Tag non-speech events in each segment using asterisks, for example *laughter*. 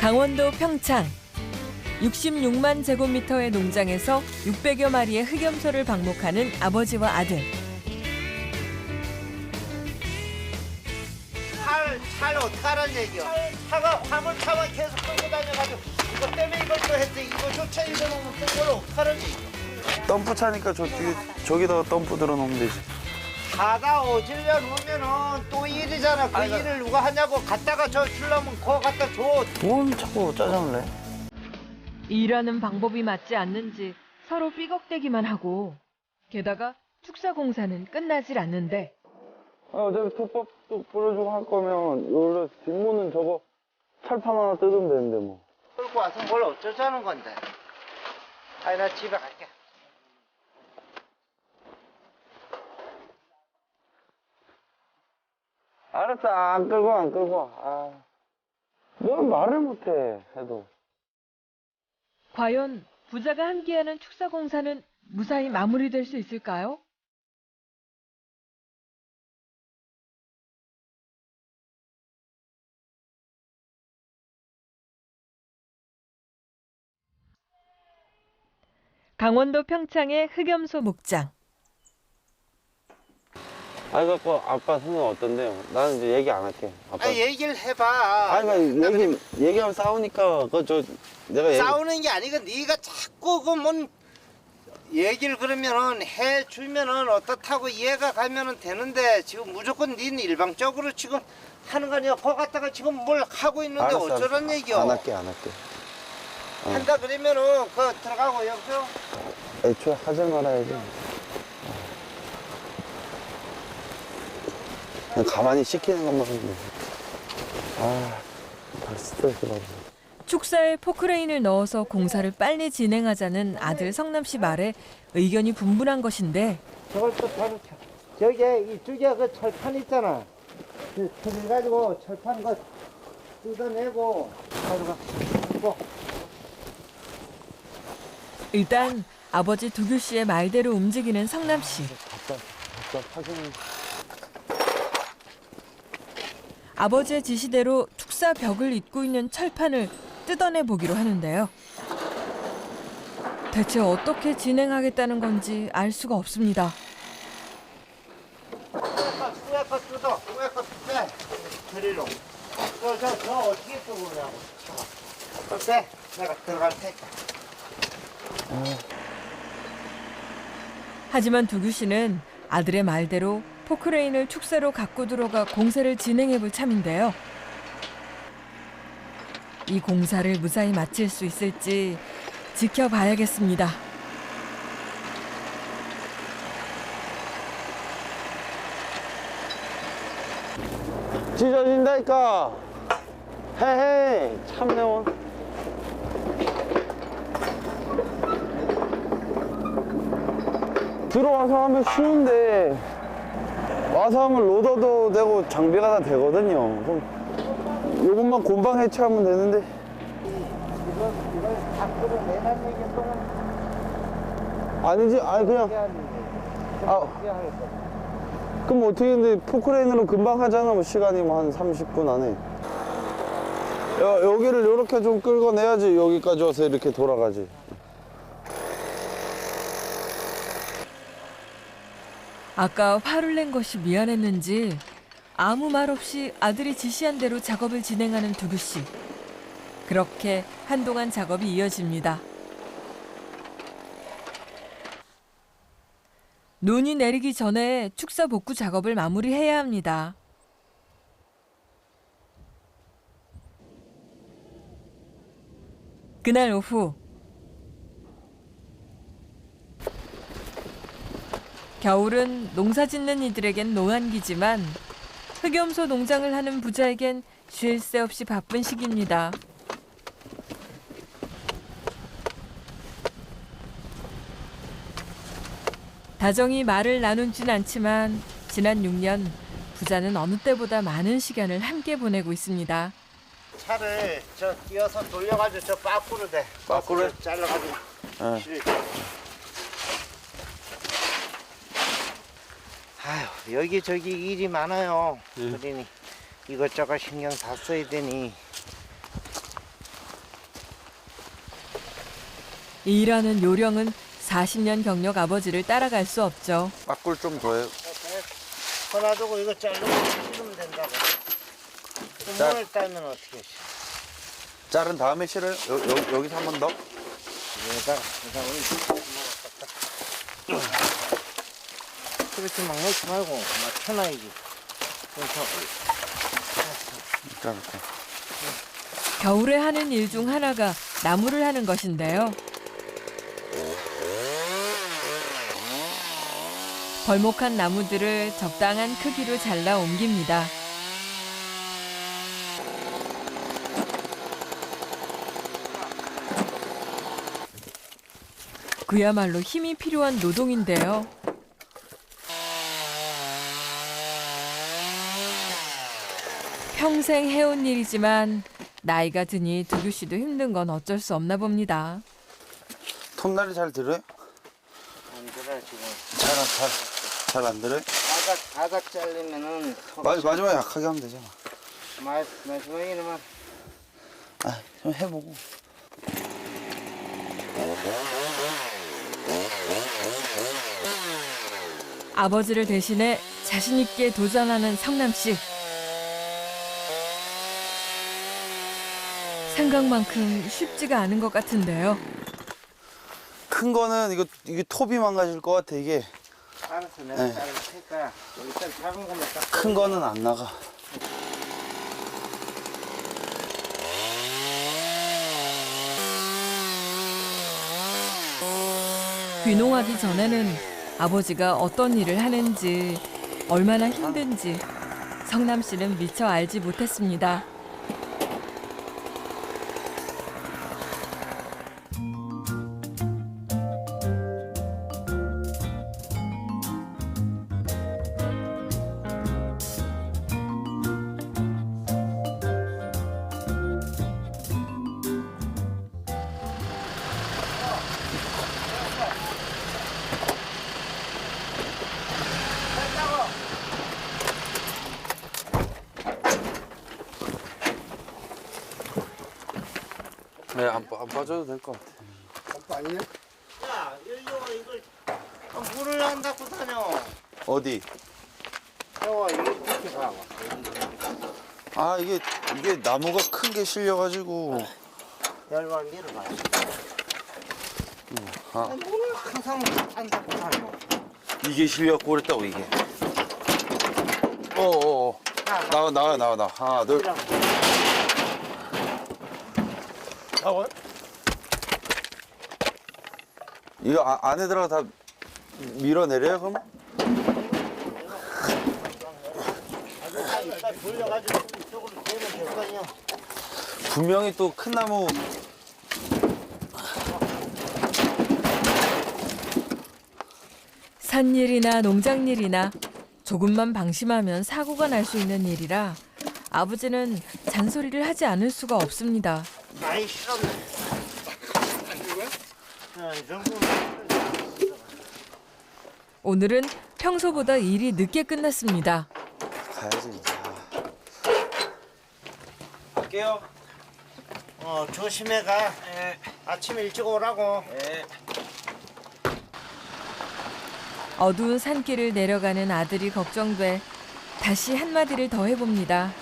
강원도 평창 66만 제곱미터의 농장에서 600여 마리의 흑염소를 방목하는 아버지와 아들. 차를, 차를 어떡하라는 얘기야? 차가 화물차만 계속 끌고 다녀가지고 이거 때문에 이걸 또 했지 이거 조차 이거 놓으면 어떡하라는 얘기야? 덤프 차니까 저 뒤에 저기다가 덤프 들어놓으면 되지. 가다 어질려 놓으면은 또 일이잖아 그 아이고. 일을 누가 하냐고 갖다가 저 주려면 그거 갖다 줘뭔 자꾸 짜증을 내? 일하는 방법이 맞지 않는지 서로 삐걱대기만 하고 게다가 축사 공사는 끝나질 않는데 아, 어차피 톱밥도 뿌려주고 할 거면 원래 뒷문은 저거 철판 하나 뜯으면 되는데 뭐. 끌고 와서 뭘 어쩌자는 건데 아니 나 집에 갈게 알았어, 안 끌고 안 끌고. 아, 뭘 말을 못해 해도. 과연 부자가 함께하는 축사 공사는 무사히 마무리될 수 있을까요? 강원도 평창의 흑염소 목장. 아이 갖고 아빠 생각 어떤데요? 나는 이제 얘기 안 할게. 아빠. 아 얘기를 해봐 아니, 그 얘기 얘기하면 싸우니까 그저 내가 얘기. 싸우는 게 아니고 네가 자꾸 그뭔 얘기를 그러면은 해 주면은 어떻다고 이해가 가면은 되는데 지금 무조건 니는 일방적으로 지금 하는 거 아니야? 거 갖다가 지금 뭘 하고 있는데 알았어, 어쩌란 알았어. 얘기야? 안 할게, 안 할게. 어. 한다 그러면은 그 들어가고 여기서 애초에 하지 말아야지. 그냥 가만히 시키는 것만 하면. 아, 다 스트레스 받아. 축사에 포크레인을 넣어서 공사를 빨리 진행하자는 아들 성남 씨 말에 의견이 분분한 것인데 저걸 또 바로 쳐. 저기에 이쪽에 그 철판 있잖아. 그 틀을 가지고 철판 거 뜯어내고 가져가. 뭐 일단 아버지 두규 씨의 말대로 움직이는 성남 씨. 답답, 답답하긴. 아버지의 지시대로 축사 벽을 잇고 있는 철판을 뜯어내 보기로 하는데요. 대체 어떻게 진행하겠다는 건지 알 수가 없습니다. 하지만 두규 씨는 아들의 말대로 포크레인을 축사로 갖고 들어가 공사를 진행해 볼 참인데요. 이 공사를 무사히 마칠 수 있을지 지켜봐야겠습니다. 찢어진다니까. 헤헤, 참내원. 들어와서 하면 쉬운데, 와서 하면 로더도 되고 장비가 다 되거든요. 요것만 곰방 해체하면 되는데. 아니지, 아니, 그냥. 아. 그럼 어떻게 근데 포크레인으로 금방 하잖아 뭐 시간이 뭐 한 30분 안에 여, 여기를 이렇게 좀 끌어내야지 여기까지 와서 이렇게 돌아가지 아까 화를 낸 것이 미안했는지 아무 말 없이 아들이 지시한 대로 작업을 진행하는 두규 씨. 그렇게 한동안 작업이 이어집니다. 눈이 내리기 전에 축사 복구 작업을 마무리해야 합니다. 그날 오후 겨울은 농사 짓는 이들에겐 노안기지만 흑염소 농장을 하는 부자에겐 쉴 새 없이 바쁜 시기입니다. 다정히 말을 나누진 않지만 지난 6년 부자는 어느 때보다 많은 시간을 함께 보내고 있습니다. 차를 저 뛰어서 돌려가지고 저 빠꾸로 돼. 빠꾸를? 잘라가지고. 예. 여기저기 일이 많아요. 예. 그러니 이것저것 신경 다 써야 되니. 일하는 요령은 40년 경력 아버지를 따라갈 수 없죠. 막골 좀 더요. 꺼놔두고 이거 자르고 씻으면 된다고. 자. 문을 따면 어떻게 씻어? 자른 다음에 실을 여, 여기서 한 번 더. 여기다, 여기다 우리 그렇게 막 넣지 말고 막 쳐놔야지. 그래서. 겨울에 하는 일 중 하나가 나무를 하는 것인데요. 벌목한 나무들을 적당한 크기로 잘라 옮깁니다. 그야말로 힘이 필요한 노동인데요. 평생 해온 일이지만 나이가 드니 두규 씨도 힘든 건 어쩔 수 없나 봅니다. 톱날이 잘 들어요? 안 들어 지금. 잘잘잘 안 들어요? 바닥 바닥 잘리면은 마, 마지막에 약하게 하면 되잖아. 마, 마지막에는 아, 좀 해보고. 아버지를 대신해 자신 있게 도전하는 성남 씨. 생각만큼 쉽지가 않은 것 같은데요. 큰 거는 이거 이게 톱이 망가질 것 같아 이게. 알았어 내가 네. 자를 테니까 일단 작은 거만 딱. 큰 거는 안 나가. 귀농하기 전에는 아버지가 어떤 일을 하는지 얼마나 힘든지 성남 씨는 미처 알지 못했습니다. 아 이게 이게 나무가 큰 게 실려가지고. 열발 밀어봐. 아. 물을 항상 안 닦고 다녀. 이게 실려갖고 그랬다고 이게. 어어. 야, 나와 나와 나와 나. 하나 둘. 나와. 이거 아, 안에 들어가 다 밀어내려요 그럼? 돌려가지고 아니야. 분명히 또 큰 나무 산일이나 농장일이나 조금만 방심하면 사고가 날 수 있는 일이라 아버지는 잔소리를 하지 않을 수가 없습니다. 많이 실었네. 야, 이 정도면 오늘은 평소보다 일이 늦게 끝났습니다. 가야지. 갈게요. 어 조심해 가. 아침 일찍 오라고. 어두운 산길을 내려가는 아들이 걱정돼 다시 한마디를 더 해봅니다.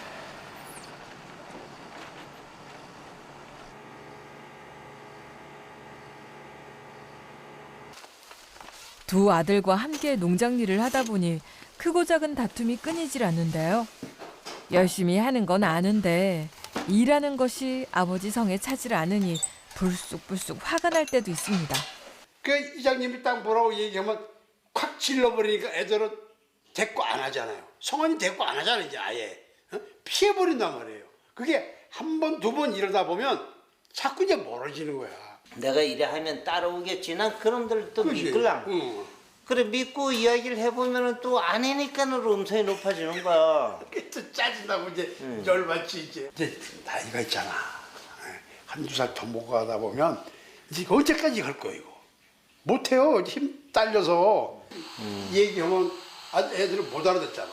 두 아들과 함께 농장 일을 하다 보니 크고 작은 다툼이 끊이질 않는데요. 열심히 하는 건 아는데 일하는 것이 아버지 성에 차질 않으니 불쑥불쑥 화가 날 때도 있습니다. 그 이장님이 딱 뭐라고 얘기하면 콱 질러버리니까 애들은 대꾸 안 하잖아요. 성원이 대꾸 안 하잖아요, 이제 아예. 어? 피해버린단 말이에요. 그게 한 번, 두 번 이러다 보면 자꾸 이제 멀어지는 거야. 내가 이래 하면 따라오겠지. 난 그놈들 또 그지? 믿을랑. 응. 그래 믿고 이야기를 해보면은 또 아내니까는 음성이 높아지는 거야. 그게 또 짜증나고 이제 열받지 이제. 이제 나이가 있잖아. 예, 한두 살 더 먹고 가다 보면 이제 이거 언제까지 갈 이거. 못해요. 힘 딸려서. 얘기하면 아, 애들은 못 알아듣잖아.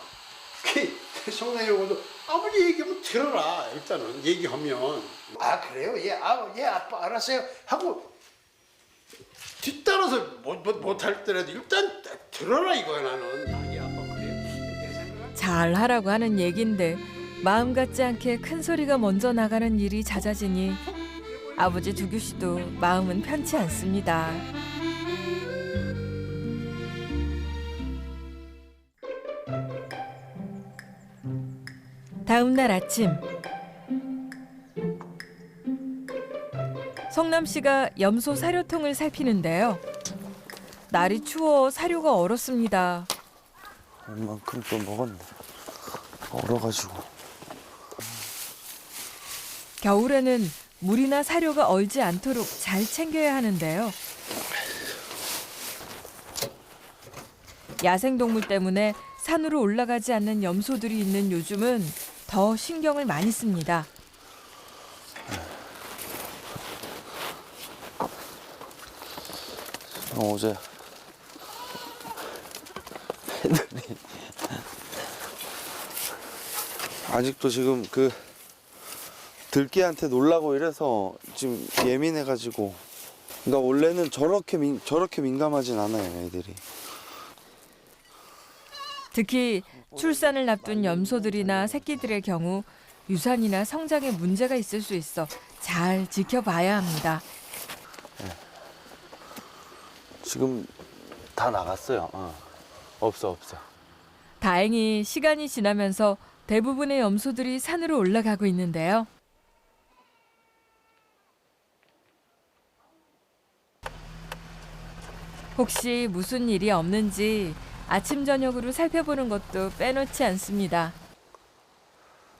그 *laughs* 성당에 오고도 아버지 얘기하면 들어라. 일단은 얘기하면. 아, 그래요? 예, 아, 예, 아빠 알았어요. 하고 뒤따라서 못할 때라도 일단 들어라 이거야 나는. 자기 아빠 그래. 잘 하라고 하는 얘긴데 마음 같지 않게 큰 소리가 먼저 나가는 일이 잦아지니 아버지 두규 씨도 마음은 편치 않습니다. 다음 날 아침 성남 씨가 염소 사료통을 살피는데요. 날이 추워 사료가 얼었습니다. 얼만큼 또 먹었네. 얼어가지고. 겨울에는 물이나 사료가 얼지 않도록 잘 챙겨야 하는데요. 야생동물 때문에 산으로 올라가지 않는 염소들이 있는 요즘은 더 신경을 많이 씁니다. 어, 어제. 애들이 *laughs* 아직도 지금 그 들깨한테 놀라고 이래서 지금 예민해가지고. 그러니까 원래는 저렇게 민, 저렇게 민감하진 않아요 애들이. 특히 출산을 앞둔 염소들이나 새끼들의 경우 유산이나 성장에 문제가 있을 수 있어 잘 지켜봐야 합니다. 지금 다 나갔어요 어. 없어 없어 다행히 시간이 지나면서 대부분의 염소들이 산으로 올라가고 있는데요. 혹시 무슨 일이 없는지 아침 저녁으로 살펴보는 것도 빼놓지 않습니다.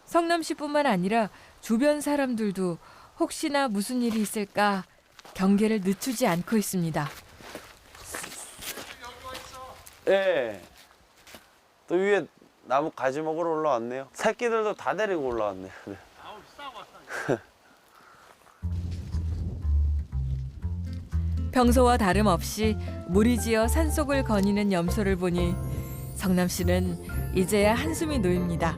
성남시뿐만 아니라 주변 사람들도 혹시나 무슨 일이 있을까 경계를 늦추지 않고 있습니다. 예. 또 위에 나무 가지 먹으러 올라왔네요. 새끼들도 다 데리고 올라왔네. 네. *laughs* 평소와 다름없이 무리지어 산속을 거니는 염소를 보니 성남 씨는 이제야 한숨이 놓입니다.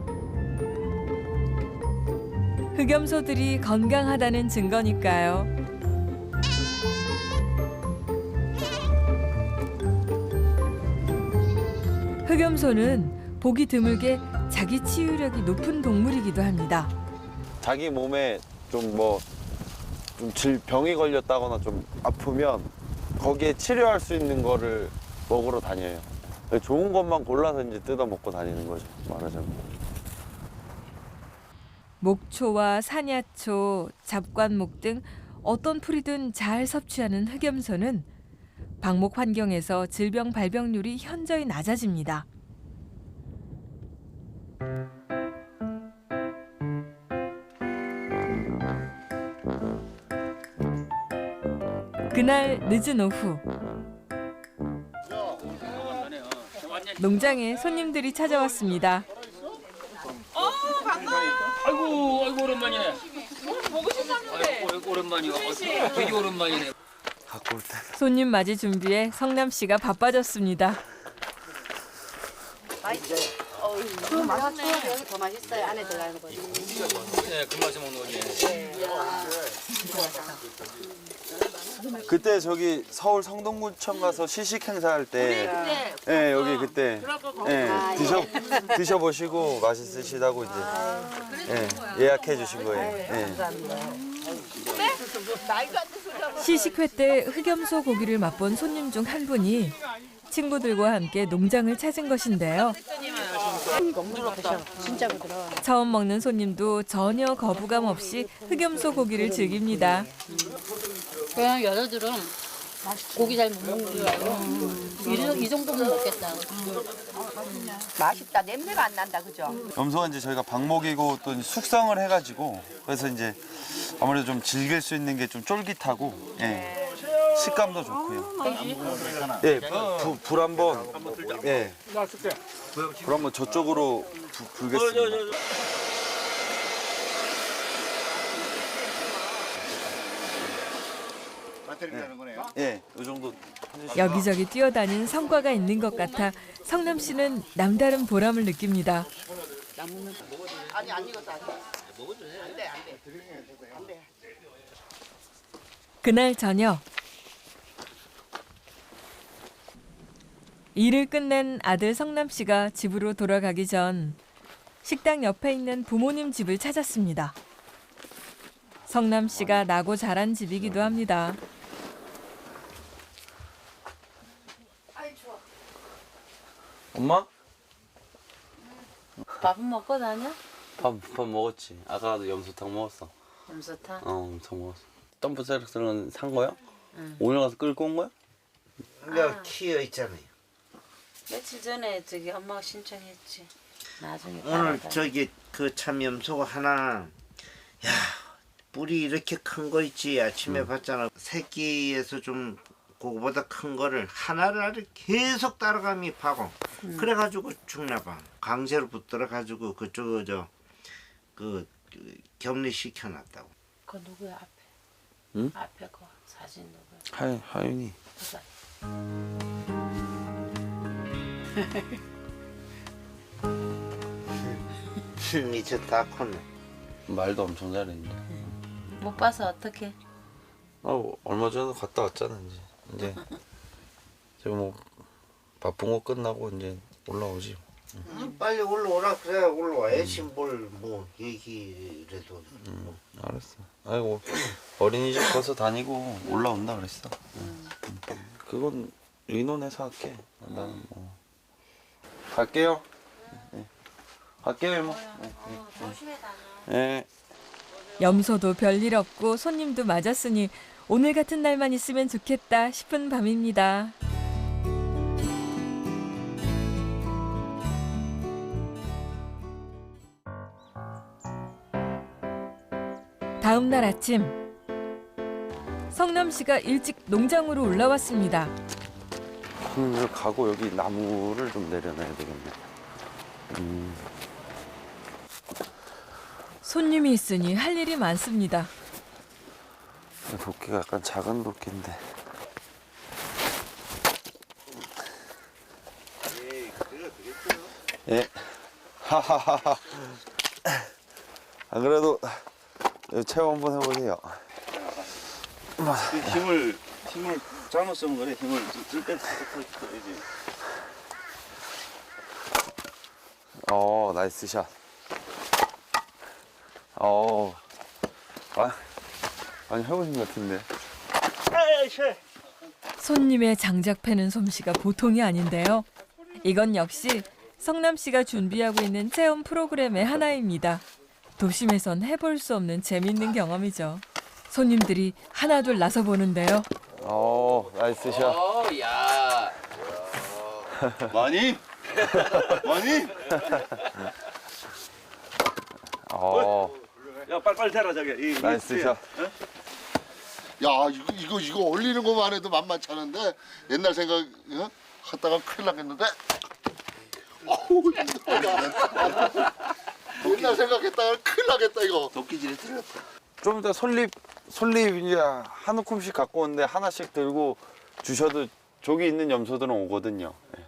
흑염소들이 건강하다는 증거니까요. 흑염소는 보기 드물게 자기 치유력이 높은 동물이기도 합니다. 자기 몸에 좀 뭐 좀 질 병이 걸렸다거나 좀 아프면 거기에 치료할 수 있는 거를 먹으러 다녀요. 좋은 것만 골라서 이제 뜯어 먹고 다니는 거죠. 말하자면. 목초와 사냐초, 잡관목 등 어떤 풀이든 잘 섭취하는 흑염소는 방목 환경에서 질병 발병률이 현저히 낮아집니다. 그날 늦은 오후 농장에 손님들이 찾아왔습니다. 아이고 아이고 오랜만이네. 보고 싶었는데. 아이고 오랜만이야. 어, 되게 오랜만이네. 손님 맞이 준비에 성남 씨가 바빠졌습니다. 그 맛있네. 여기 더 맛있어요. 안에 들어가는 거지. 네, 그 맛에 먹는 거지. 그때 저기 서울 성동구청 가서 시식 행사할 때, 예 여기 그때, 예 드셔 드셔 보시고 맛있으시다고 이제 예, 예약해 주신 거예요. 예. 시식회 때 흑염소 고기를 맛본 손님 중 한 분이 친구들과 함께 농장을 찾은 것인데요. 처음 먹는 손님도 전혀 거부감 없이 흑염소 고기를 즐깁니다. 그냥 여자들은 고기 잘 못 먹는 줄 알고 이, 이 정도면 먹겠다. 맛있다. 냄새가 안 난다. 그죠? 염소가 이제 저희가 방목이고 또 숙성을 해가지고 그래서 이제 아무래도 좀 즐길 수 있는 게 좀 쫄깃하고 예. 식감도 좋고요. 예, 불, 불 한번 예. 불 한번 저쪽으로 부, 불겠습니다. 예, 이 정도 여기저기 뛰어다닌 성과가 있는 것 같아 성남 씨는 남다른 보람을 느낍니다. 그날 저녁 일을 끝낸 아들 성남 씨가 집으로 돌아가기 전 식당 옆에 있는 부모님 집을 찾았습니다. 성남 씨가 나고 자란 집이기도 합니다. 엄마? 밥은 먹고 다녀? 밥, 밥 먹었지. 아까도 염소탕 먹었어. 염소탕? 어, 엄청 먹었어. 덤프 셀렉스는 산 거야? 오늘 가서 끌고 온 거야? 내가 키어 있잖아요. 며칠 전에 저기 엄마가 신청했지. 나중에 오늘 따라가. 저기 그 참염소 하나 야 뿌리 이렇게 큰 거 있지 아침에 봤잖아 새끼에서 좀 그거보다 큰 거를 하나를 아주 계속 따라가미 파고 그래가지고 죽나 봐 강제로 붙들어 가지고 그쪽 저그 그 격리 시켜 놨다고 그 누구야 앞에? 응? 앞에 거 사진 누구야? 하, 하윤이. 이제 *laughs* 다 컸네 말도 엄청 이제. 못 봐서 어떡해? 아, 얼마 전에 갔다 왔잖아, 이제. 이제. 지금 뭐, 바쁜 거 끝나고 이제 올라오지. 음, 빨리 올라오라 그래 올라와야지 뭘뭐 얘기라도 응, 알았어. 아이고, 어린이집 가서 다니고 올라온다 그랬어. 응. 그건 의논해서 할게. 나는 뭐. 갈게요. 네. 갈게요, 이모. 네. 조심해 다녀. 네. 염소도 별일 없고 손님도 맞았으니 오늘 같은 날만 있으면 좋겠다 싶은 밤입니다. 다음 날 아침 성남 씨가 일찍 농장으로 올라왔습니다. 오늘 가고 여기 나무를 좀 내려놔야 되겠네. 음, 손님이 있으니 할 일이 많습니다. 도끼가 약간 작은 도끼인데. 예. 하하하하. *laughs* 안 그래도 체험 한번 해보세요. 그 힘을 힘을 잘못 쓰면 그래 힘을 쓸때 써야지. 어, 나이스 샷. 어, 아, 많이 해보신 것 같은데. 손님의 장작 패는 솜씨가 보통이 아닌데요. 이건 역시 성남 씨가 준비하고 있는 체험 프로그램의 하나입니다. 도심에선 해볼 수 없는 재밌는 경험이죠. 손님들이 하나둘 나서 보는데요. 어, 나이스 샷. 많이 *laughs* 많이 어, 야 빨리빨리 대라 저기 이, 나이스 샷. 야 이거 이거 이거 올리는 것만 해도 만만치 않은데 옛날 생각 어? 하다가 큰일 나겠는데 어우 힘들다 *laughs* 옛날 생각했다가 큰일 나겠다 이거 도끼질에 들어갔다 좀 이따 솔잎, 솔잎 이제 한 움큼씩 갖고 오는데 하나씩 들고 주셔도 저기 있는 염소들은 오거든요. 예.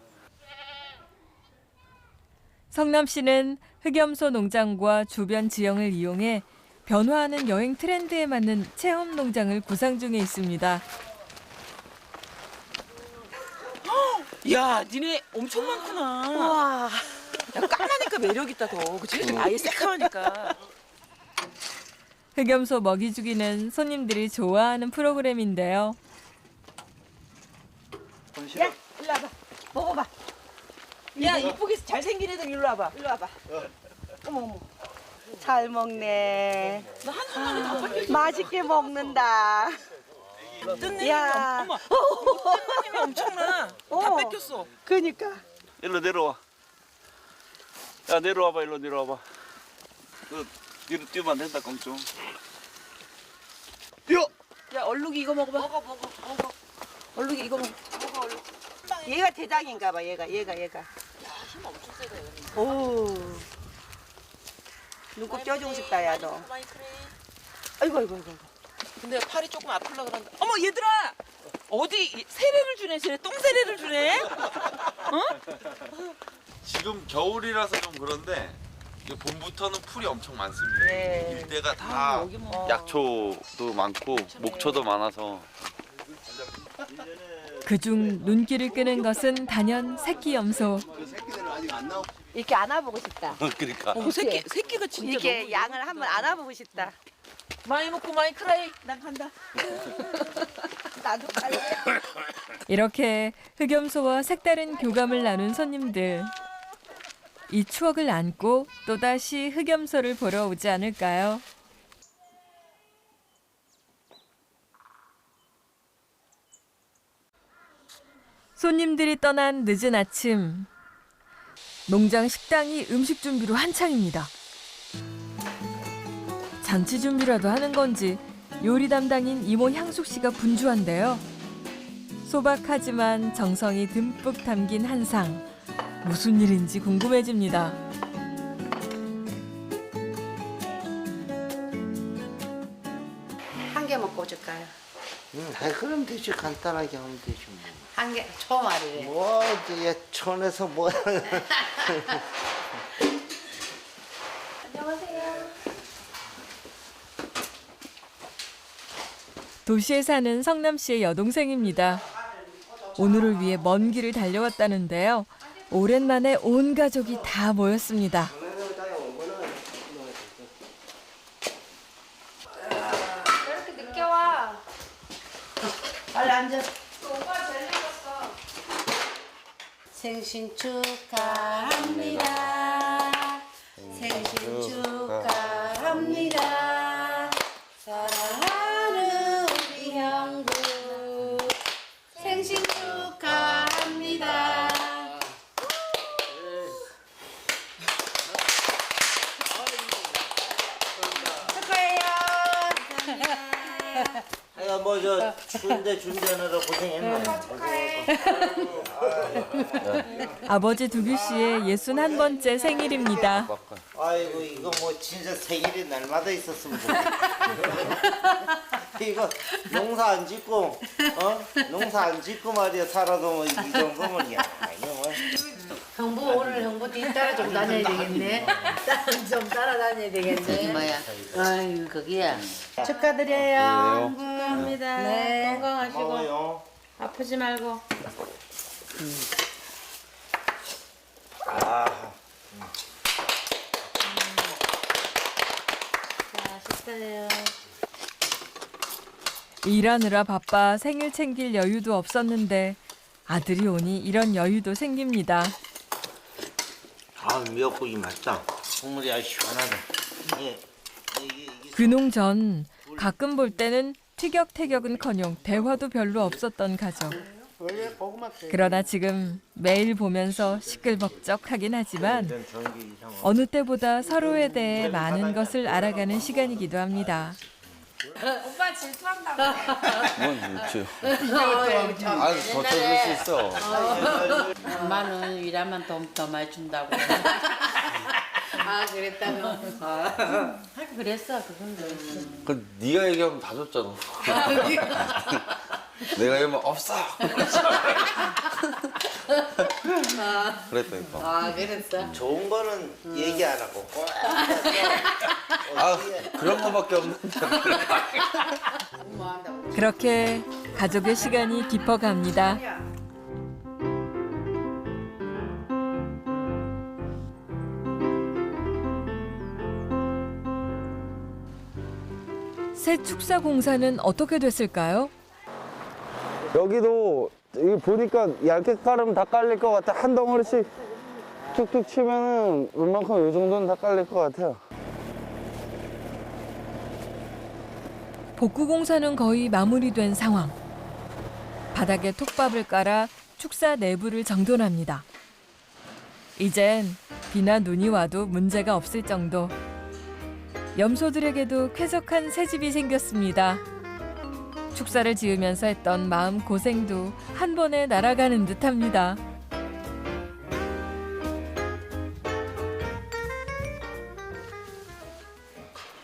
성남 씨는 흑염소 농장과 주변 지형을 이용해 변화하는 여행 트렌드에 맞는 체험 농장을 구상 중에 있습니다. *gasps* 야, 니네 엄청 많구나. 와. 야, 까마니까 매력 있다 더. 그치? 아예 새카마니까. 흑염소 먹이 주기는 손님들이 좋아하는 프로그램인데요. 일로 와봐. 먹어봐. 야, 이쁘게 잘생긴 애들 일로 와봐. 일로 와봐. 어머, 어머. 잘 먹네. 너 한순간에 다 뺏겼어. 맛있게 먹는다. 뜯는 야. 힘이, 어머. 뜯는 힘이 엄청나. 다 어. 뺏겼어. 그니까. 일로 내려와. 야 내려와봐 일로 내려와봐. 너 뒤로 뛰면 안 된다 꽁충. 야, 얼룩이 이거 먹어봐. 먹어, 먹어, 먹어. 얼룩이 이거 먹어. 먹어, 얼룩. 얘가 대장인가 봐. 얘가 얘가 얘가. 힘 엄청 세다. 오. 눈곱 껴주고 싶다 야 너. 많이. 아이고 아이고 아이고. 근데 팔이 조금 아플라 그런다. 어머, 얘들아! 어디 이- 세례를 주네, 세례. 똥 세례를 주네? 지금 겨울이라서 좀 그런데 이제 봄부터는 풀이 엄청 많습니다 네. 일대가 다 여기 뭐. 약초도 많고 목초도 많아서 그중 눈길을 끄는 것은 단연 새끼 염소. 이렇게 안아보고 싶다. 그러니까. 어, 새끼 새끼가 진짜 이렇게 너무 양을 한번 안아보고 싶다. 많이 먹고 많이 크라이. 난 간다. *laughs* 나도 갈래. 이렇게 흑염소와 색다른 교감을 나눈 손님들. 이 추억을 안고 또다시 흑염소를 보러 오지 않을까요? 손님들이 떠난 늦은 아침. 농장 식당이 음식 준비로 한창입니다. 잔치 준비라도 하는 건지 요리 담당인 이모 향숙 씨가 분주한데요. 소박하지만 정성이 듬뿍 담긴 한상. 무슨 일인지 궁금해집니다. 한 개 먹고 줄까요? 음, 아, 그럼 되지 간단하게 하면 되지 뭐. 한 개, 초말이래. 뭐 이제 촌에서 뭐 *laughs* 도시에 사는 성남 씨의 여동생입니다. 오늘을 위해 먼 길을 달려왔다는데요. 오랜만에 온 가족이 다 모였습니다. 이렇게 늦게 와. 빨리 앉아. 생신 축하합니다. 생신 축하합니다. 사랑하는 우리 형부 생신 축하합니다. 축하해요. 내가 뭐저 추운데 준비하느라 고생했네. 아버지 두규 씨의 61번째 생일입니다. 아이고 이거 뭐 진짜 생일이 날마다 있었으면 좋겠다. 이거 농사 안 짓고 어 농사 안 짓고 말이야 살아도 뭐 이 정도면 야 이거 뭐 형부 오늘 형부 뒤 따라 좀 다녀야 되겠네. 좀 따라다녀야 되겠네. 뭐야? 아유 거기야. 축하드려요. 축하합니다. 네. 건강하시고 먹어요. 아프지 말고. 아자 식사해요. 일하느라 바빠 생일 챙길 여유도 없었는데 아들이 오니 이런 여유도 생깁니다. 아 미역국이 맛있다. 국물이 아주 시원하다. 이게 이게 이게 근홍 전 가끔 볼 때는 티격태격은커녕 대화도 별로 없었던 가족. 그러나 지금 매일 보면서 시끌벅적하긴 하지만 어느 때보다 서로에 대해 많은 것을 알아가는 시간이기도 합니다. 뭔 좋죠. 아, 더 쳐줄 수 있어. 엄마는 일하면 더, 더 많이 준다고. 아 그랬다고. 아, 그랬어, 그건. 그 네가 얘기하면 다 줬잖아. 내가 얘기하면 없어. 그랬다니까. 아 그랬어. 좋은 거는 얘기 안 하고 꼭 아, 그런 거밖에 없는데. 그렇게 가족의 시간이 깊어갑니다. 새 축사 공사는 어떻게 됐을까요? 여기도 여기 보니까 얇게 깔으면 다 깔릴 것 같아. 한 덩어리씩 툭툭 치면은 웬만큼 이 정도는 다 깔릴 것 같아요. 복구 공사는 거의 마무리된 상황. 바닥에 톱밥을 깔아 축사 내부를 정돈합니다. 이젠 비나 눈이 와도 문제가 없을 정도. 염소들에게도 쾌적한 새 집이 생겼습니다. 축사를 지으면서 했던 마음 고생도 한 번에 날아가는 듯합니다.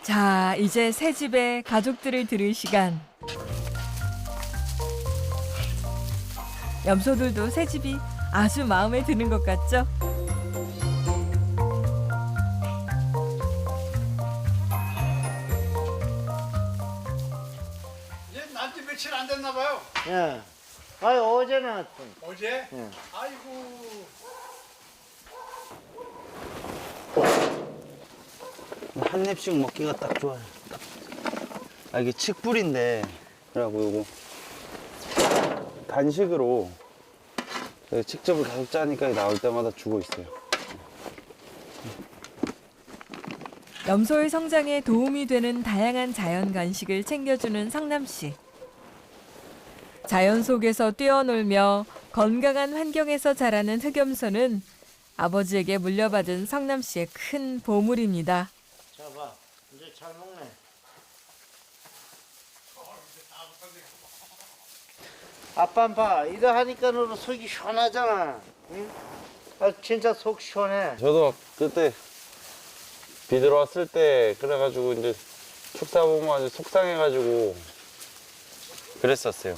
자, 이제 새 집에 가족들을 들을 시간. 염소들도 새 집이 아주 마음에 드는 것 같죠? 며칠 안 됐나 봐요. 예. 아니 어제 나왔어. 어제? 응. 아이고. 한 입씩 먹기가 딱 좋아요. 딱. 아 이게 칡뿌리인데 그래갖고 요거 간식으로 그 직접을 계속 짜니까 나올 때마다 주고 있어요. 염소의 성장에 도움이 되는 다양한 자연 간식을 챙겨주는 성남 씨. 자연 속에서 뛰어놀며 건강한 환경에서 자라는 흑염소는 아버지에게 물려받은 성남 씨의 큰 보물입니다. 자봐, 이제 잘 먹네. 아빠 봐, 이거 하니까 너 속이 시원하잖아. 응? 아 진짜 속 시원해. 저도 그때 비 들어왔을 때 그래가지고 이제 축사 보면 아주 속상해가지고 그랬었어요.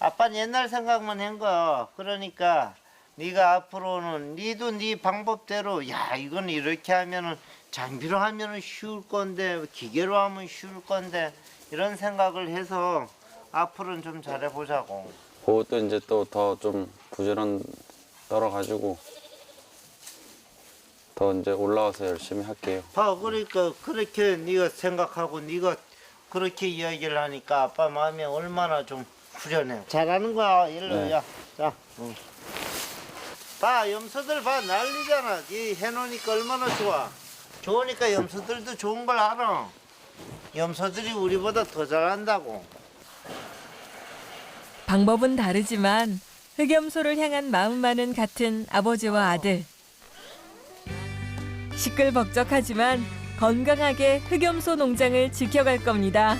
아빠는 옛날 생각만 한 거야. 그러니까 네가 앞으로는 네도 네 방법대로 야 이건 이렇게 하면은 장비로 하면은 쉬울 건데 기계로 하면 쉬울 건데 이런 생각을 해서 앞으로는 좀 잘해보자고. 그것도 이제 또 더 좀 부지런 떨어가지고 더 이제 올라와서 열심히 할게요. 봐 그러니까 그렇게 네가 생각하고 네가 그렇게 이야기를 하니까 아빠 마음이 얼마나 좀 후련해. 잘하는 거야 일로 네. 야. 자. 응. 봐 염소들 봐 난리잖아. 네 해놓으니까 얼마나 좋아. 좋으니까 염소들도 좋은 걸 알아. 염소들이 우리보다 더 잘한다고. 방법은 다르지만 흑염소를 향한 마음만은 같은 아버지와 아들. 시끌벅적하지만 건강하게 흑염소 농장을 지켜갈 겁니다.